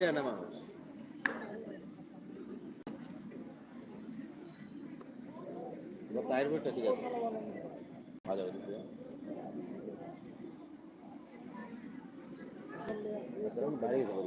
যায় না মানুষ এবার পায়ের ভোটটা ঠিক আছে ভালো হয়েছে আমি দাঁড়িয়ে যাব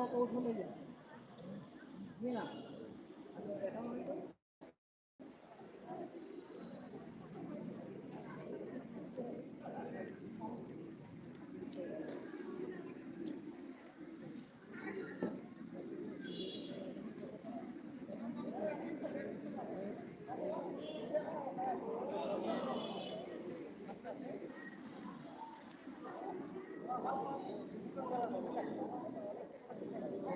কেটে গেছি কৌশলে গেছে না দেখা মানে তো সবাই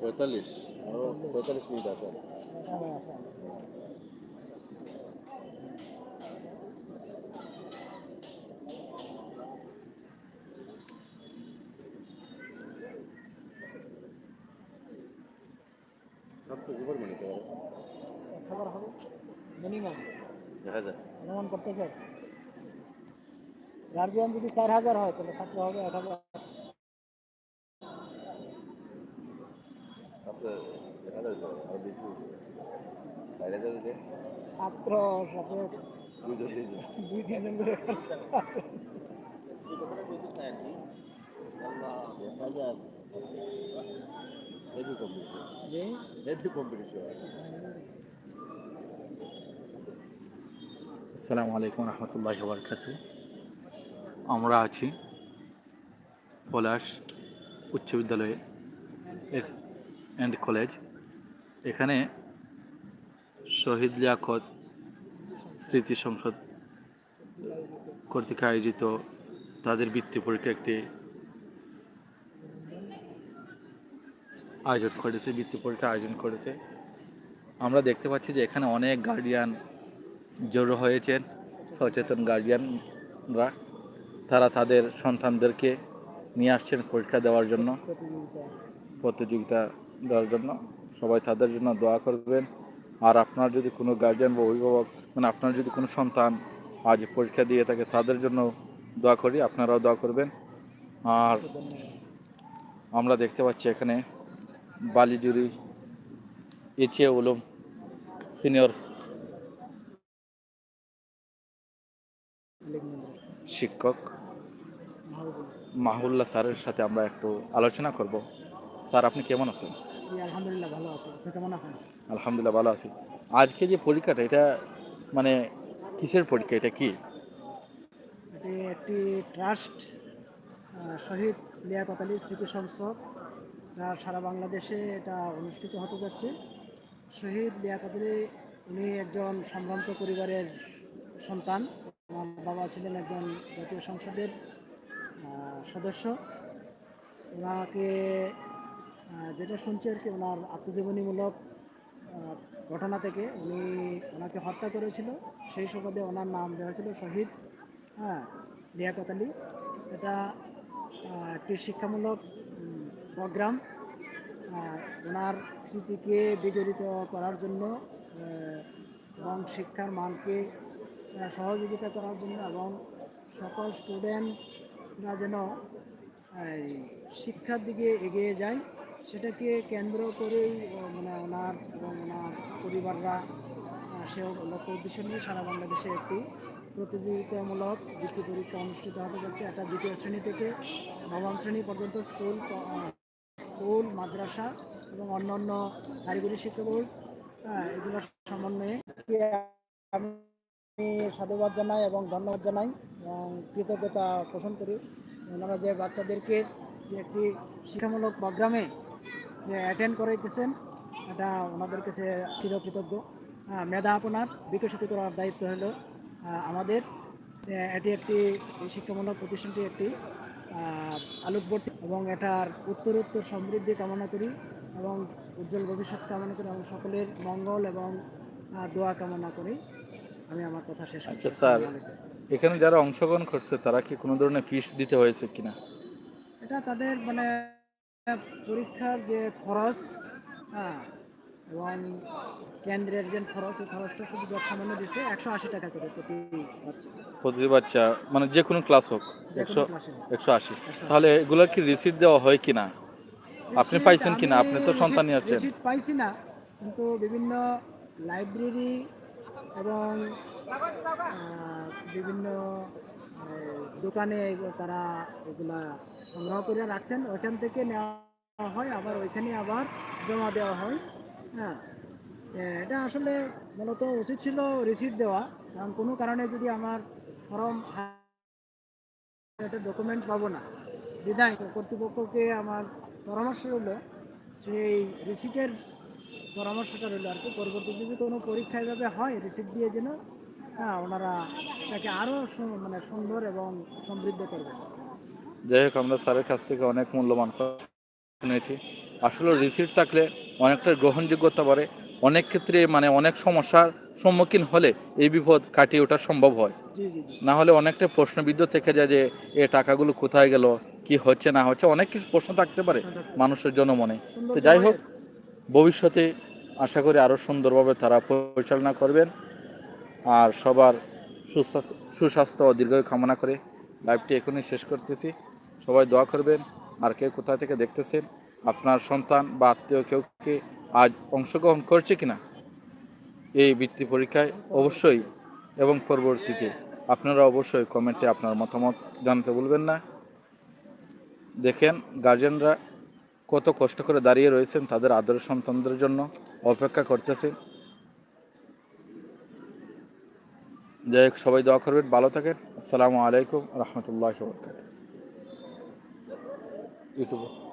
পঁয়তাল্লিশ পঁয়তাল্লিশ মিনিট আছে সময় আছে সব তো গোবর মানে পারে খবর হবে মিনিমাম দেখা যায় অনুমান করতে চাই গার্জিয়ান যদি চার হাজার হয় তাহলে ছাত্র হবে এক হাজার। ছাত্র সাথে দুই তিনজন করে আসসালামু আলাইকুম রহমতুল্লাহ বরকাত আমরা আছি পলাশ উচ্চ বিদ্যালয়ে অ্যান্ড কলেজ। এখানে শহীদ লিয়াকত স্মৃতি সংসদ কর্তৃক আয়োজিত তাদের বৃত্তি পরীক্ষা একটি আয়োজন করেছে, বৃত্তি পরীক্ষা আয়োজন করেছে। আমরা দেখতে পাচ্ছি যে এখানে অনেক গার্ডিয়ান জড়ো হয়েছেন, সচেতন গার্জিয়ানরা তারা তাদের সন্তানদেরকে নিয়ে আসছেন পরীক্ষা দেওয়ার জন্য, প্রতিযোগিতা দেওয়ার জন্য। সবাই তাদের জন্য দোয়া করবেন। আর আপনার যদি কোনো গার্জিয়ান বা অভিভাবক মানে আপনার যদি কোনো সন্তান আজ পরীক্ষা দিয়ে থাকে, তাদের জন্য দোয়া করি, আপনারাও দোয়া করবেন। আর আমরা দেখতে পাচ্ছি এখানে বালিজুরি এচিয়া উলুম সিনিয়র শিক্ষক। মাহুল্লাহ স্যারের সাথে আমরা একটু আলোচনা করব। স্যার আপনি কেমন আছেন? আলহামদুলিল্লাহ ভালো আছে। আপনি কেমন আছেন? আলহামদুলিল্লাহ ভালো আছি। আজকে যে পরীক্ষাটা এটা মানে কিসের পরীক্ষা? এটা কি? এটি একটি ট্রাস্ট শহীদ লিয়াকত আলী স্মৃতি সংসদ সারা বাংলাদেশে এটা অনুষ্ঠিত হতে যাচ্ছে। শহীদ লিয়াকত আলী উনি একজন সম্ভ্রান্ত পরিবারের সন্তান। আমার বাবা ছিলেন একজন জাতীয় সংসদের সদস্য। ওনাকে যেটা শুনছি আর কি, ওনার আত্মজীবনীমূলক ঘটনা থেকে উনি ওনাকে হত্যা করেছিল। সেই সুবাদে ওনার নাম দেওয়া ছিল শহীদ হ্যাঁ লিয়াকত আলী। এটা একটি শিক্ষামূলক প্রোগ্রাম ওনার স্মৃতিকে বিজড়িত করার জন্য এবং শিক্ষার মানকে সহযোগিতা করার জন্য এবং সকল স্টুডেন্টরা যেন শিক্ষার দিকে এগিয়ে যায় সেটাকে কেন্দ্র করেই মানে ওনার এবং ওনার পরিবাররা সে লক্ষ্য উদ্দেশ্য নিয়ে সারা বাংলাদেশে একটি প্রতিযোগিতামূলক বৃত্তি পরীক্ষা অনুষ্ঠিত হতে যাচ্ছে। একটা দ্বিতীয় শ্রেণি থেকে নবম শ্রেণি পর্যন্ত স্কুল স্কুল, মাদ্রাসা এবং অন্যান্য কারিগরি শিক্ষা বোর্ড এগুলোর সমন্বয়ে আমি সাধুবাদ জানাই এবং ধন্যবাদ জানাই এবং কৃতজ্ঞতা পোষণ করি। ওনারা যে বাচ্চাদেরকে একটি শিক্ষামূলক প্রোগ্রামে যে অ্যাটেন্ড করাইতেছেন, এটা ওনাদের কাছে চিরকৃতজ্ঞ। কৃতজ্ঞ মেধা আপনার বিকশিত করার দায়িত্ব হলো আমাদের। এটি একটি শিক্ষামূলক প্রতিষ্ঠানটি একটি আলোকবর্তী এবং এটার উত্তরোত্তর সমৃদ্ধি কামনা করি এবং উজ্জ্বল ভবিষ্যৎ কামনা করি এবং সকলের মঙ্গল এবং দোয়া কামনা করি। আমি আমার কথা শেষ আচ্ছা, স্যার। এখানে যারা অংশগ্রহণ করছে তারা কি কোনো ধরনের ফিস দিতে হয়েছে কিনা? এটা তাদের মানে পরীক্ষার যে খরচ হ্যাঁ এবং কেন্দ্রের যে খরচ এই খরচটা শুধু যত সামান্য দিছে একশো আশি টাকা করে প্রতি বাচ্চা। প্রতি বাচ্চা মানে যে কোনো ক্লাস হোক একশো একশো আশি। তাহলে এগুলোর কি রিসিট দেওয়া হয় কিনা? আপনি পাইছেন কিনা? আপনি তো সন্তান নিয়ে receipt পাইছি না কিন্তু বিভিন্ন লাইব্রেরি এবং বিভিন্ন দোকানে তারা এগুলা সংগ্রহ করে রাখছেন। ওইখান থেকে নেওয়া হয়, আবার ওইখানে আবার জমা দেওয়া হয়। হ্যাঁ এটা আসলে মূলত উচিত ছিল রিসিট দেওয়া। কারণ কোনো কারণে যদি আমার ফর্ম একটা ডকুমেন্ট পাবো না বিদায় কর্তৃপক্ষকে আমার পরামর্শ রইল, সেই রিসিটের পরামর্শটা রইল আর কি। পরবর্তীতে যদি কোনো পরীক্ষা এভাবে হয় রিসিট দিয়ে যেন হ্যাঁ ওনারা তাকে আরও মানে সুন্দর এবং সমৃদ্ধ করবে। যাই হোক আমরা স্যারের কাছ থেকে অনেক মূল্যবান শুনেছি। আসলে রিসিপ্ট থাকলে অনেকটা গ্রহণযোগ্যতা বাড়ে। অনেক ক্ষেত্রে মানে অনেক সমস্যার সম্মুখীন হলে এই বিপদ কাটিয়ে ওঠা সম্ভব হয়। না হলে অনেকটা প্রশ্নবিদ্ধ থেকে যায় যে এ টাকাগুলো কোথায় গেল? কি হচ্ছে না হচ্ছে? অনেক কিছু প্রশ্ন থাকতে পারে মানুষের জনমনে। সুন্দর তো যাই হোক ভবিষ্যতে আশা করি আরও সুন্দরভাবে তারা পরিচালনা করবেন। আর সবার সুস্বাস্থ্য ও দীর্ঘ কামনা করে লাইভটি এখনই শেষ করতেছি। সবাই দোয়া করবেন। আর কেউ কোথা থেকে দেখতেছেন? আপনার সন্তান বা আত্মীয় কেউ কি আজ অংশগ্রহণ করছে কিনা? এই বৃত্তি পরীক্ষায় অবশ্যই এবং পরবর্তীতে আপনারা অবশ্যই কমেন্টে আপনার মতামত জানাতে ভুলবেন না। দেখেন গার্জেনরা কত কষ্ট করে দাঁড়িয়ে রয়েছেন তাদের আদর সন্তানদের জন্য অপেক্ষা করতেছে। যাই হোক, সবাই দোয়া করবেন, ভালো থাকেন। আসসালামু আলাইকুম, রহমতুল্লাহ ইউটিউব।